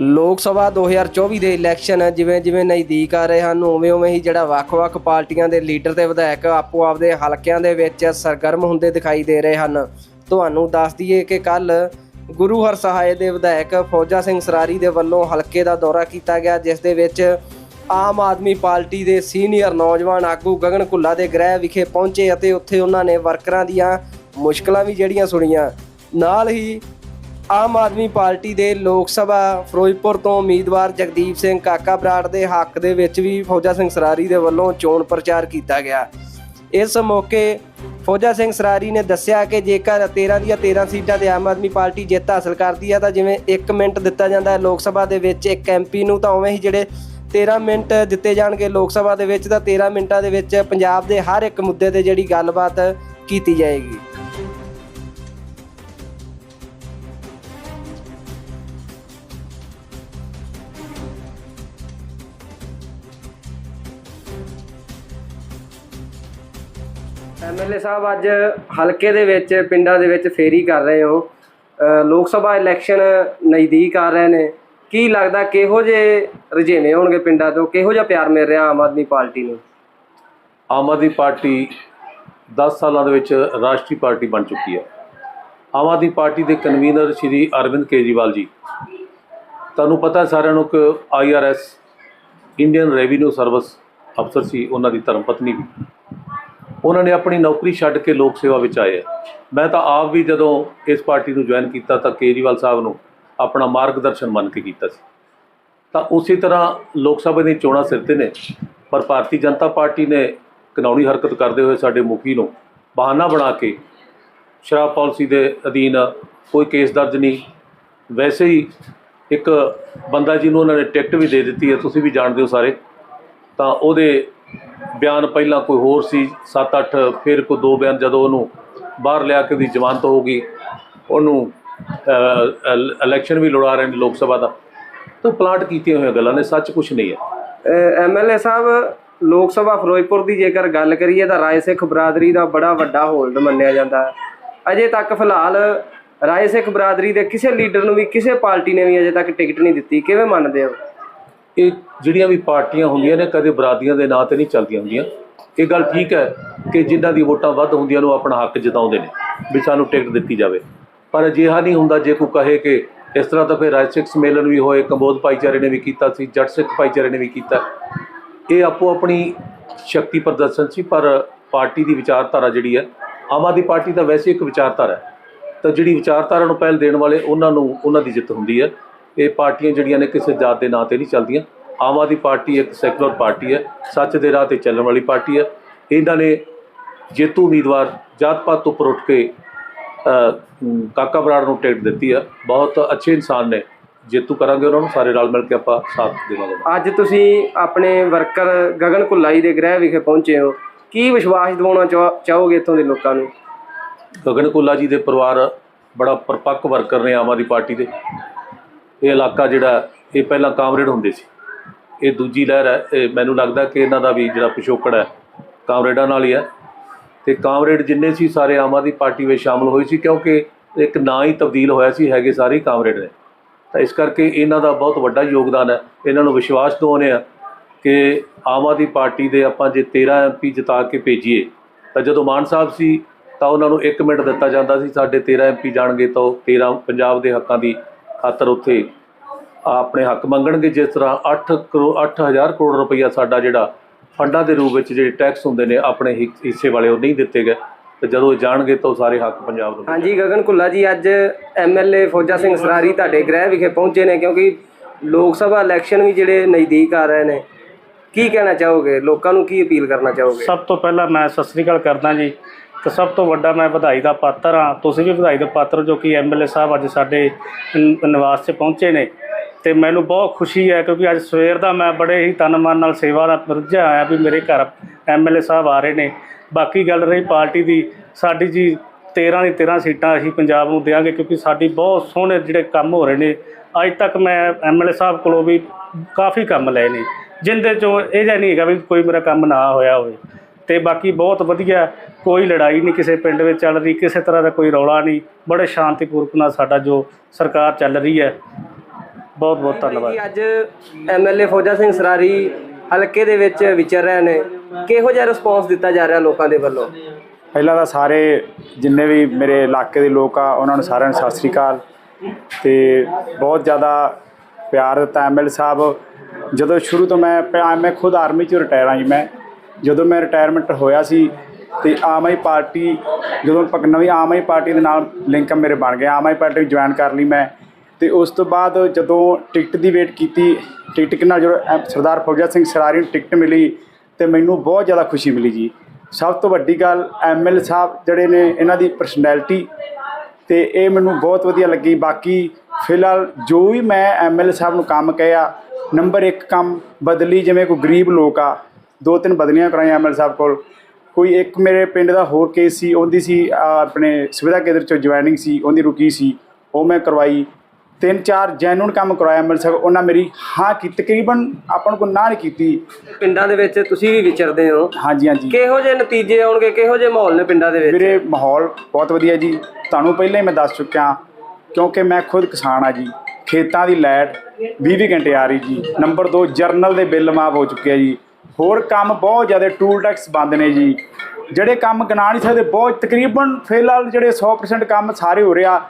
ਲੋਕ ਸਭਾ 2024 ਦੇ ਇਲੈਕਸ਼ਨ ਜਿਵੇਂ ਜਿਵੇਂ ਨਜ਼ਦੀਕ ਆ ਰਹੇ ਹਨ, ਉਵੇਂ ਉਵੇਂ ਹੀ ਜਿਹੜਾ ਵੱਖ-ਵੱਖ ਪਾਰਟੀਆਂ ਦੇ ਲੀਡਰ ਤੇ ਵਿਧਾਇਕ ਆਪੋ ਆਪਦੇ ਹਲਕਿਆਂ ਦੇ ਵਿੱਚ ਸਰਗਰਮ ਹੁੰਦੇ ਦਿਖਾਈ ਦੇ ਰਹੇ ਹਨ। ਤੁਹਾਨੂੰ ਦੱਸ ਦਈਏ ਕਿ ਕੱਲ ਗੁਰੂ ਹਰ ਹਰਸਹਾਏ ਦੇ ਵਿਧਾਇਕ ਫੌਜਾ ਸਿੰਘ ਸਰਾਰੀ ਦੇ ਵੱਲੋਂ ਹਲਕੇ ਦਾ ਦੌਰਾ ਕੀਤਾ ਗਿਆ, ਜਿਸ ਦੇ ਵਿੱਚ ਆਮ ਆਦਮੀ ਪਾਰਟੀ ਦੇ ਸੀਨੀਅਰ ਨੌਜਵਾਨ ਆਗੂ ਗਗਨ ਕੁੱਲਾ ਦੇ ਗ੍ਰਹਿ ਵਿਖੇ ਪਹੁੰਚੇ ਅਤੇ ਉੱਥੇ ਉਹਨਾਂ ਨੇ ਵਰਕਰਾਂ ਦੀਆਂ ਮੁਸ਼ਕਲਾਂ ਵੀ ਜਿਹੜੀਆਂ ਸੁਣੀਆਂ। ਨਾਲ ਹੀ ਆਮ ਆਦਮੀ ਪਾਰਟੀ ਦੇ ਲੋਕ ਸਭਾ, ਫਿਰੋਜ਼ਪੁਰ ਤੋਂ ਉਮੀਦਵਾਰ ਜਗਦੀਪ ਸਿੰਘ ਕਾਕਾ ਬਰਾੜ ਦੇ ਹੱਕ ਦੇ ਵਿੱਚ ਵੀ ਫੌਜਾ ਸਿੰਘ ਸਰਾਰੀ ਦੇ ਵੱਲੋਂ ਚੋਣ ਪ੍ਰਚਾਰ ਕੀਤਾ ਗਿਆ। ਇਸ ਮੌਕੇ ਫੌਜਾ ਸਿੰਘ ਸਰਾਰੀ ਨੇ ਦੱਸਿਆ ਕਿ ਜੇਕਰ 13 ਦੀਆਂ 13 ਸੀਟਾਂ ਤੇ ਆਮ ਆਦਮੀ ਪਾਰਟੀ ਜਿੱਤ ਹਾਸਲ ਕਰਦੀ ਹੈ ਤਾਂ ਜਿਵੇਂ 1 ਮਿੰਟ ਦਿੱਤਾ ਜਾਂਦਾ ਹੈ ਲੋਕ ਸਭਾ ਦੇ ਵਿੱਚ ਇੱਕ ਐਮਪੀ ਨੂੰ, ਤਾਂ ਉਵੇਂ ਹੀ ਜਿਹੜੇ 13 ਮਿੰਟ ਦਿੱਤੇ ਜਾਣਗੇ ਲੋਕ ਸਭਾ ਦੇ ਵਿੱਚ, ਤਾਂ 13 ਮਿੰਟਾਂ ਦੇ ਵਿੱਚ ਪੰਜਾਬ ਦੇ ਹਰ ਇੱਕ ਮੁੱਦੇ ਤੇ ਜਿਹੜੀ ਗੱਲਬਾਤ ਕੀਤੀ ਜਾਏਗੀ। ਐਮਐਲਏ ਸਾਹਿਬ ਅੱਜ ਹਲਕੇ ਦੇ ਵਿੱਚ, ਪਿੰਡਾਂ ਦੇ ਵਿੱਚ ਫੇਰੀ ਕਰ ਰਹੇ ਹੋ। ਲੋਕ ਸਭਾ ਇਲੈਕਸ਼ਨ ਨਜ਼ਦੀਕ ਆ ਰਹੇ ਨੇ। ਕੀ ਲੱਗਦਾ ਕਿਹੋ ਜਿਹੇ ਰੁਝੇਵੇਂ ਹੋਣਗੇ ਪਿੰਡਾਂ ਤੋਂ? ਕਿਹੋ ਜਿਹਾ ਪਿਆਰ ਮਿਲ ਰਿਹਾ ਆਮ ਆਦਮੀ ਪਾਰਟੀ ਨੂੰ? ਆਮ ਆਦਮੀ ਪਾਰਟੀ 10 ਸਾਲਾਂ ਦੇ ਵਿੱਚ ਰਾਸ਼ਟਰੀ ਪਾਰਟੀ ਬਣ ਚੁੱਕੀ ਹੈ। ਆਮ ਆਦਮੀ ਪਾਰਟੀ ਦੇ ਕਨਵੀਨਰ ਸ਼੍ਰੀ ਅਰਵਿੰਦ ਕੇਜਰੀਵਾਲ ਜੀ। ਤੁਹਾਨੂੰ ਪਤਾ ਸਾਰਿਆਂ ਨੂੰ ਕਿ ਆਈਆਰਐਸ ਇੰਡੀਅਨ ਰੈਵਨਿਊ ਸਰਵਿਸ ਅਫਸਰ ਸੀ, ਉਹਨਾਂ ਦੀ ਧਰਮ ਪਤਨੀ ਵੀ। ਉਹਨਾਂ ਨੇ ਆਪਣੀ ਨੌਕਰੀ ਛੱਡ ਕੇ ਲੋਕ ਸੇਵਾ ਵਿੱਚ ਆਏ ਹੈ। ਮੈਂ ਤਾਂ ਆਪ ਵੀ ਜਦੋਂ ਇਸ ਪਾਰਟੀ ਨੂੰ ਜੁਆਇਨ ਕੀਤਾ ਤਾਂ ਕੇਜਰੀਵਾਲ ਸਾਹਿਬ ਨੂੰ ਆਪਣਾ ਮਾਰਗਦਰਸ਼ਨ ਮੰਨ ਕੇ ਕੀਤਾ ਸੀ ਤਾਂ ਉਸੇ ਤਰ੍ਹਾਂ ਲੋਕ ਸਭਾ ਦੀਆਂ ਚੋਣਾਂ ਸਿਰ ਤੇ ਨੇ, ਪਰ ਭਾਰਤੀ ਜਨਤਾ ਪਾਰਟੀ ਨੇ ਕਾਨੂੰਨੀ ਹਰਕਤ ਕਰਦੇ ਹੋਏ ਸਾਡੇ ਮੁਖੀ ਨੂੰ ਬਹਾਨਾ ਬਣਾ ਕੇ ਸ਼ਰਾਬ ਪਾਲਿਸੀ ਦੇ ਅਧੀਨ ਕੋਈ ਕੇਸ ਦਰਜ ਨਹੀਂ, ਵੈਸੇ ਹੀ ਇੱਕ ਬੰਦਾ ਜਿਹਨੂੰ ਉਹਨਾਂ ਨੇ ਟਿਕਟ ਵੀ ਦੇ ਦਿੱਤੀ ਹੈ, ਤੁਸੀਂ ਵੀ ਜਾਣਦੇ ਹੋ ਸਾਰੇ ਤਾਂ ਉਹਦੇ ਬਿਆਨ ਪਹਿਲਾਂ ਕੋਈ ਹੋਰ ਸੀ 7-8 ਫਿਰ ਕੋਈ ਦੋ ਬਿਆਨ ਜਦੋਂ ਉਹਨੂੰ ਬਾਹਰ ਲਿਆ ਕੇ ਉਹਦੀ ਜ਼ਮਾਨਤ ਹੋ ਗਈ, ਉਹਨੂੰ ਇਲੈਕਸ਼ਨ ਵੀ ਲੜਾ ਰਹੇ ਨੇ ਲੋਕ ਸਭਾ ਦਾ। ਤਾਂ ਪਲਾਟ ਕੀਤੀਆਂ ਹੋਈਆਂ ਗੱਲਾਂ ਨੇ, ਸੱਚ ਕੁਝ ਨਹੀਂ ਹੈ। ਐਮਐਲਏ ਸਾਹਿਬ, ਲੋਕ ਸਭਾ ਫਿਰੋਜ਼ਪੁਰ ਦੀ ਜੇਕਰ ਗੱਲ ਕਰੀਏ ਤਾਂ ਰਾਏ ਸਿੱਖ ਬਰਾਦਰੀ ਦਾ ਬੜਾ ਵੱਡਾ ਹੋਲਡ ਮੰਨਿਆ ਜਾਂਦਾ ਹੈ। ਅਜੇ ਤੱਕ ਫਿਲਹਾਲ ਰਾਏ ਸਿੱਖ ਬਰਾਦਰੀ ਦੇ ਕਿਸੇ ਲੀਡਰ ਨੂੰ ਵੀ, ਕਿਸੇ ਪਾਰਟੀ ਨੇ ਵੀ ਅਜੇ ਤੱਕ ਟਿਕਟ ਨਹੀਂ ਦਿੱਤੀ। ਕਿਵੇਂ ਮੰਨਦੇ ਹੋ? ਇਹ ਜਿਹੜੀਆਂ ਵੀ ਪਾਰਟੀਆਂ ਹੁੰਦੀਆਂ ਨੇ, ਕਦੇ ਬਰਾਦੀਆਂ ਦੇ ਨਾਂ ਤੇ ਨਹੀਂ ਚੱਲਦੀਆਂ ਹੁੰਦੀਆਂ। ਇਹ ਗੱਲ ਠੀਕ ਹੈ ਕਿ ਜਿਨ੍ਹਾਂ ਦੀ ਵੋਟਾਂ ਵੱਧ ਹੁੰਦੀਆਂ ਨੂੰ ਆਪਣਾ ਹੱਕ ਜਤਾਉਂਦੇ ਨੇ ਵੀ ਸਾਨੂੰ ਟਿਕਟ ਦਿੱਤੀ ਜਾਵੇ। ਪਰ ਅਜਿਹਾ ਨਹੀਂ ਹੁੰਦਾ ਜੇ ਕੋਈ ਕਹੇ ਕਿ ਇਸ ਤਰ੍ਹਾਂ ਤਾਂ ਫਿਰ ਰਾਜ ਸਿੱਖ ਸੰਮੇਲਨ ਵੀ ਹੋਏ, ਕੰਬੋਧ ਭਾਈਚਾਰੇ ਨੇ ਵੀ ਕੀਤਾ ਸੀ, ਜੱਟ ਸਿੱਖ ਭਾਈਚਾਰੇ ਨੇ ਵੀ ਕੀਤਾ। ਇਹ ਆਪੋ ਆਪਣੀ ਸ਼ਕਤੀ ਪ੍ਰਦਰਸ਼ਨ ਸੀ, ਪਰ ਪਾਰਟੀ ਦੀ ਵਿਚਾਰਧਾਰਾ ਜਿਹੜੀ ਹੈ, ਆਮ ਆਦਮੀ ਪਾਰਟੀ ਤਾਂ ਵੈਸੇ ਇੱਕ ਵਿਚਾਰਧਾਰਾ ਹੈ। ਤਾਂ ਜਿਹੜੀ ਵਿਚਾਰਧਾਰਾ ਨੂੰ ਪਹਿਲ ਦੇਣ ਵਾਲੇ, ਉਹਨਾਂ ਨੂੰ, ਉਹਨਾਂ ਦੀ ਜਿੱਤ ਹੁੰਦੀ ਹੈ। ਇਹ ਪਾਰਟੀਆਂ ਜਿਹੜੀਆਂ ਨੇ ਕਿਸੇ ਜਾਤ ਦੇ ਨਾਂ ਤੇ ਨਹੀਂ ਚੱਲਦੀਆਂ। ਆਮ ਆਦਮੀ ਪਾਰਟੀ ਇੱਕ ਸੈਕੂਲਰ ਪਾਰਟੀ ਹੈ ਸੱਚ ਦੇ ਰਾਹ ਤੇ ਚੱਲਣ ਵਾਲੀ ਪਾਰਟੀ ਹੈ। ਇਹਨਾਂ ਨੇ ਜੇਤੂ ਉਮੀਦਵਾਰ ਜਾਤ ਪਾਤ ਤੋਂ ਉੱਪਰ ਉੱਠ ਕੇ ਕਾਕਾ ਬਰਾੜ ਨੂੰ ਟਿਕਟ ਦਿੱਤੀ ਹੈ। ਬਹੁਤ ਅੱਛੇ ਇਨਸਾਨ ਨੇ। ਜੇਤੂ ਕਰਾਂਗੇ ਉਹਨਾਂ ਨੂੰ ਸਾਰੇ ਰਲ ਮਿਲ ਕੇ ਆਪਾਂ ਸਾਥ ਦੇਵਾਂਗੇ। ਅੱਜ ਤੁਸੀਂ ਆਪਣੇ ਵਰਕਰ ਗਗਨ ਕੁੱਲਾਈ ਦੇ ਗ੍ਰਹਿ ਵਿਖੇ ਪਹੁੰਚੇ ਹੋ। ਕੀ ਵਿਸ਼ਵਾਸ ਦਿਵਾਉਣਾ ਚਾਹ- ਚਾਹੋਗੇ ਇੱਥੋਂ ਦੇ ਲੋਕਾਂ ਨੂੰ? ਗਗਨ ਕੁੱਲਾ ਜੀ ਦੇ ਪਰਿਵਾਰ ਬੜਾ ਪਰਪੱਕ ਵਰਕਰ ਨੇ ਆਮ ਆਦਮੀ ਪਾਰਟੀ ਦੇ। ਇਹ ਇਲਾਕਾ ਜਿਹੜਾ ਇਹ ਪਹਿਲਾਂ ਕਾਮਰੇਡ ਹੁੰਦੇ ਸੀ। ਇਹ ਦੂਜੀ ਲਹਿਰ ਹੈ। ਇਹ ਮੈਨੂੰ ਲੱਗਦਾ ਕਿ ਇਹਨਾਂ ਦਾ ਵੀ ਜਿਹੜਾ ਪਿਛੋਕੜ ਹੈ, ਕਾਮਰੇਡਾਂ ਨਾਲ ਹੀ ਹੈ। ਤੇ ਕਾਮਰੇਡ ਜਿੰਨੇ ਸੀ, ਸਾਰੇ ਆਮ ਆਦਮੀ ਪਾਰਟੀ ਵਿੱਚ ਸ਼ਾਮਲ ਹੋਏ ਸੀ ਕਿਉਂਕਿ ਇੱਕ ਨਾਂ ਹੀ ਤਬਦੀਲ ਹੋਇਆ ਸੀ, ਹੈਗੇ ਸਾਰੇ ਕਾਮਰੇਡ ਨੇ। ਤਾਂ ਇਸ ਕਰਕੇ ਇਹਨਾਂ ਦਾ ਬਹੁਤ ਵੱਡਾ ਯੋਗਦਾਨ ਹੈ। ਇਹਨਾਂ ਨੂੰ ਵਿਸ਼ਵਾਸ ਦਿਵਾਉਂਦੇ ਆ ਕਿ ਆਮ ਆਦਮੀ ਪਾਰਟੀ ਦੇ ਆਪਾਂ ਜੇ 13 ਐਮਪੀ ਜਿਤਾ ਕੇ ਭੇਜੀਏ, ਤਾਂ ਜਦੋਂ ਮਾਨ ਸਾਹਿਬ ਸੀ, ਤਾਂ ਉਹਨਾਂ ਨੂੰ 1 ਮਿੰਟ ਦਿੱਤਾ ਜਾਂਦਾ ਸੀ, ਸਾਡੇ 13 ਐਮਪੀ ਜਾਣਗੇ ਤਾਂ ਉਹ 13 ਪੰਜਾਬ ਦੇ ਹੱਕਾਂ ਦੀ ਖਾਤਰ ਉੱਥੇ ਆਪਣੇ ਹੱਕ ਮੰਗਣਗੇ ਜਿਸ ਤਰ੍ਹਾਂ 8 ਕਰੋੜ 8000 ਕਰੋੜ ਰੁਪਈਆ ਸਾਡਾ ਜਿਹੜਾ ਫੰਡਾਂ ਦੇ ਰੂਪ ਵਿੱਚ ਜਿਹੜੇ ਟੈਕਸ ਹੁੰਦੇ ਨੇ ਆਪਣੇ ਹਿ- ਹਿੱਸੇ ਵਾਲੇ ਉਹ ਨਹੀਂ ਦਿੱਤੇ ਗਏ। ਤੇ ਜਦੋਂ ਇਹ ਜਾਣਗੇ ਤਾਂ ਉਹ ਸਾਰੇ ਹੱਕ ਪੰਜਾਬ ਨੂੰ ਹਾਂਜੀ ਗਗਨ ਕੁੱਲਾ ਜੀ ਅੱਜ ਐਮਐਲਏ ਫੌਜਾ ਸਿੰਘ ਸਰਾਰੀ ਤੁਹਾਡੇ ਗ੍ਰਹਿ ਵਿਖੇ ਪਹੁੰਚੇ ਨੇ ਕਿਉਂਕਿ ਲੋਕ ਸਭਾ ਇਲੈਕਸ਼ਨ ਵੀ ਜਿਹੜੇ ਨਜ਼ਦੀਕ ਆ ਰਹੇ ਨੇ। ਕੀ ਕਹਿਣਾ ਚਾਹੋਗੇ? ਲੋਕਾਂ ਨੂੰ ਕੀ ਅਪੀਲ ਕਰਨਾ ਚਾਹੋਗੇ? ਸਭ ਤੋਂ ਪਹਿਲਾਂ ਮੈਂ ਸਤਿ ਸ੍ਰੀ ਅਕਾਲ ਕਰਦਾ ਜੀ। ਤੇ ਸਭ ਤੋਂ ਵੱਡਾ ਮੈਂ ਵਧਾਈ ਦਾ ਪਾਤਰ ਹਾਂ। ਤੁਸੀਂ ਵੀ ਵਧਾਈ ਦੇ ਪਾਤਰ ਜੋ ਕਿ ਐਮਐਲਏ ਸਾਹਿਬ ਅੱਜ ਸਾਡੇ ਨਿਵਾਸ 'ਚ ਪਹੁੰਚੇ ਨੇ। ਤੇ ਮੈਨੂੰ ਬਹੁਤ ਖੁਸ਼ੀ ਹੈ ਕਿਉਂਕਿ ਅੱਜ ਸਵੇਰ ਦਾ ਮੈਂ ਬੜੇ ਹੀ ਤਨ ਮਨ ਨਾਲ ਸੇਵਾ ਨਾਲ ਰੁੱਝਿਆ ਆਇਆ ਵੀ ਮੇਰੇ ਘਰ ਐਮਐਲਏ ਸਾਹਿਬ ਆ ਰਹੇ ਨੇ। ਬਾਕੀ ਗੱਲ ਰਹੀ ਪਾਰਟੀ ਦੀ, ਸਾਡੀ ਜੀ 13 ਦੀ 13 ਸੀਟਾਂ ਅਸੀਂ ਪੰਜਾਬ ਨੂੰ ਦੇਵਾਂਗੇ ਕਿਉਂਕਿ ਸਾਡੀ ਬਹੁਤ ਸੋਹਣੇ ਜਿਹੜੇ ਕੰਮ ਹੋ ਰਹੇ ਨੇ। ਅੱਜ ਤੱਕ ਮੈਂ ਐਮਐਲਏ ਸਾਹਿਬ ਕੋਲੋਂ ਵੀ ਕਾਫੀ ਕੰਮ ਲਏ ਨੇ। ਜਿੰਦੇ ਚੋਂ ਇਹ ਜਿਹਾ ਨਹੀਂ ਹੈਗਾ ਵੀ ਕੋਈ ਮੇਰਾ ਕੰਮ ਨਾ ਹੋਇਆ ਹੋਵੇ। ਤੇ ਬਾਕੀ ਬਹੁਤ ਵਧੀਆ ਕੋਈ ਲੜਾਈ ਨਹੀਂ ਕਿਸੇ ਪਿੰਡ ਵਿੱਚ ਚੱਲ ਰਹੀ ਕਿਸੇ ਤਰ੍ਹਾਂ ਦਾ ਕੋਈ ਰੌਲਾ ਨਹੀਂ। ਬੜੇ ਸ਼ਾਂਤੀਪੂਰਵਕ ਨਾਲ ਸਾਡਾ ਜੋ ਸਰਕਾਰ ਚੱਲ ਰਹੀ ਹੈ। ਬਹੁਤ ਬਹੁਤ ਧੰਨਵਾਦ। ਅੱਜ ਐਮਐਲਏ ਫੌਜਾ ਸਿੰਘ ਸਰਾਰੀ ਹਲਕੇ ਦੇ ਵਿੱਚ ਵਿਚਰ ਰਹੇ ਨੇ। ਕਿਹੋ ਜਿਹਾ ਰਿਸਪੌਂਸ ਦਿੱਤਾ ਜਾ ਰਿਹਾ ਲੋਕਾਂ ਦੇ ਵੱਲੋਂ? ਪਹਿਲਾਂ ਤਾਂ ਸਾਰੇ ਜਿੰਨੇ ਵੀ ਮੇਰੇ ਇਲਾਕੇ ਦੇ ਲੋਕ ਆ ਉਹਨਾਂ ਨੂੰ ਸਾਰਿਆਂ ਨੂੰ ਸਤਿ ਸ੍ਰੀ ਅਕਾਲ। ਤੇ ਬਹੁਤ ਜ਼ਿਆਦਾ ਪਿਆਰ ਦਿੱਤਾ ਐਮਐਲ ਸਾਹਿਬ। ਜਦੋਂ ਸ਼ੁਰੂ ਤੋਂ ਮੈਂ ਮੈਂ ਖੁਦ ਆਰਮੀ ਚ ਰਿਟਾਇਰ ਹਾਂ ਜੀ ਮੈਂ ਜਦੋਂ ਮੈਂ ਰਿਟਾਇਰਮੈਂਟ ਹੋਇਆ ਸੀ ਤੇ ਆਮ ਆਦਮੀ ਪਾਰਟੀ, ਜਦੋਂ ਪ- ਨਵੀਂ ਆਮ ਆਦਮੀ ਪਾਰਟੀ ਦੇ ਨਾਲ ਲਿੰਕ ਮੇਰੇ ਬਣ ਗਿਆ ਆਮ ਆਦਮੀ ਪਾਰਟੀ ਜੁਆਇਨ ਕਰ ਲਈ ਮੈਂ। ਤੇ ਉਸ ਤੋਂ ਬਾਅਦ ਜਦੋਂ ਟਿਕਟ ਦੀ ਵੇਟ ਕੀਤੀ ਟਿਕਟ ਨਾਲ ਜਦੋਂ ਐਮ- ਸਰਦਾਰ ਫੌਜਾ ਸਿੰਘ ਸਰਾਰੀ ਨੂੰ ਟਿਕਟ ਮਿਲੀ ਤੇ ਮੈਨੂੰ ਬਹੁਤ ਜ਼ਿਆਦਾ ਖੁਸ਼ੀ ਮਿਲੀ ਜੀ। ਸਭ ਤੋਂ ਵੱਡੀ ਗੱਲ ਐਮਐਲ ਸਾਹਿਬ ਜਿਹੜੇ ਨੇ, ਇਹਨਾਂ ਦੀ ਪਰਸਨੈਲਿਟੀ ਤੇ ਇਹ ਮੈਨੂੰ ਬਹੁਤ ਵਧੀਆ ਲੱਗੀ। ਬਾਕੀ ਫਿਲਹਾਲ ਜੋ ਵੀ ਮੈਂ ਐਮਐਲ ਸਾਹਿਬ ਨੂੰ ਕੰਮ ਕਿਹਾ ਨੰਬਰ 1 ਕੰਮ ਬਦਲੀ ਜਿਵੇਂ ਕੋਈ ਗਰੀਬ ਲੋਕ ਆ ਦੋ ਤਿੰਨ ਬਦਲੀਆਂ ਕਰਾਈਆਂ ਐਮਐਲ ਸਾਹਿਬ ਕੋਲ। ਕੋਈ ਇੱਕ ਮੇਰੇ ਪਿੰਡ ਦਾ ਹੋਰ ਕੇਸ ਸੀ ਉਹਦੀ ਸੀ ਆਪਣੇ ਸੁਵਿਧਾ ਕੇਂਦਰ ਚੋਂ ਜੁਆਇਨਿੰਗ ਸੀ ਉਹਦੀ ਰੁਕੀ ਸੀ ਉਹ ਮੈਂ ਕਰਵਾਈ। ਤਿੰਨ ਚਾਰ ਜੈਨੂਨ ਕੰਮ ਕਰਵਾਇਆ ਐਮਐਲ ਸਾਹਿਬ ਉਹਨਾਂ ਮੇਰੀ ਹਾਂ ਕੀ ਤਕਰੀਬਨ ਆਪਾਂ ਨੂੰ ਕੋਈ ਨਾ ਨਹੀਂ ਕੀਤੀ। ਪਿੰਡਾਂ ਦੇ ਵਿੱਚ ਤੁਸੀਂ ਵੀ ਵਿਚਰਦੇ ਹੋ। ਹਾਂਜੀ ਹਾਂਜੀ। ਕਿਹੋ ਜਿਹੇ ਨਤੀਜੇ ਆਉਣਗੇ ਕਿਹੋ ਜਿਹੇ ਮਾਹੌਲ ਨੇ ਪਿੰਡਾਂ ਦੇ ਵਿੱਚ? ਵੀਰੇ ਮਾਹੌਲ ਬਹੁਤ ਵਧੀਆ ਜੀ। ਤੁਹਾਨੂੰ ਪਹਿਲਾਂ ਹੀ ਮੈਂ ਦੱਸ ਚੁੱਕਿਆ ਕਿਉਂਕਿ ਮੈਂ ਖੁਦ ਕਿਸਾਨ ਆ ਜੀ। ਖੇਤਾਂ ਦੀ ਲਾਈਟ 20 ਘੰਟੇ ਆ ਰਹੀ ਜੀ। ਨੰਬਰ 2 ਜਰਨਲ ਦੇ ਬਿੱਲ ਮਾਫ ਹੋ ਚੁੱਕੇ ਆ ਜੀ। ਹੋਰ ਕੰਮ ਬਹੁਤ ਜ਼ਿਆਦਾ ਟੂਲ ਟੈਕਸ ਬੰਦ ਨੇ ਜੀ। ਜਿਹੜੇ ਕੰਮ ਗਿਣਾ ਨਹੀਂ ਸਕਦੇ, ਬਹੁਤ ਤਕਰੀਬਨ ਫਿਲਹਾਲ ਜਿਹੜੇ 100% ਕੰਮ ਸਾਰੇ ਹੋ ਰਿਹਾ।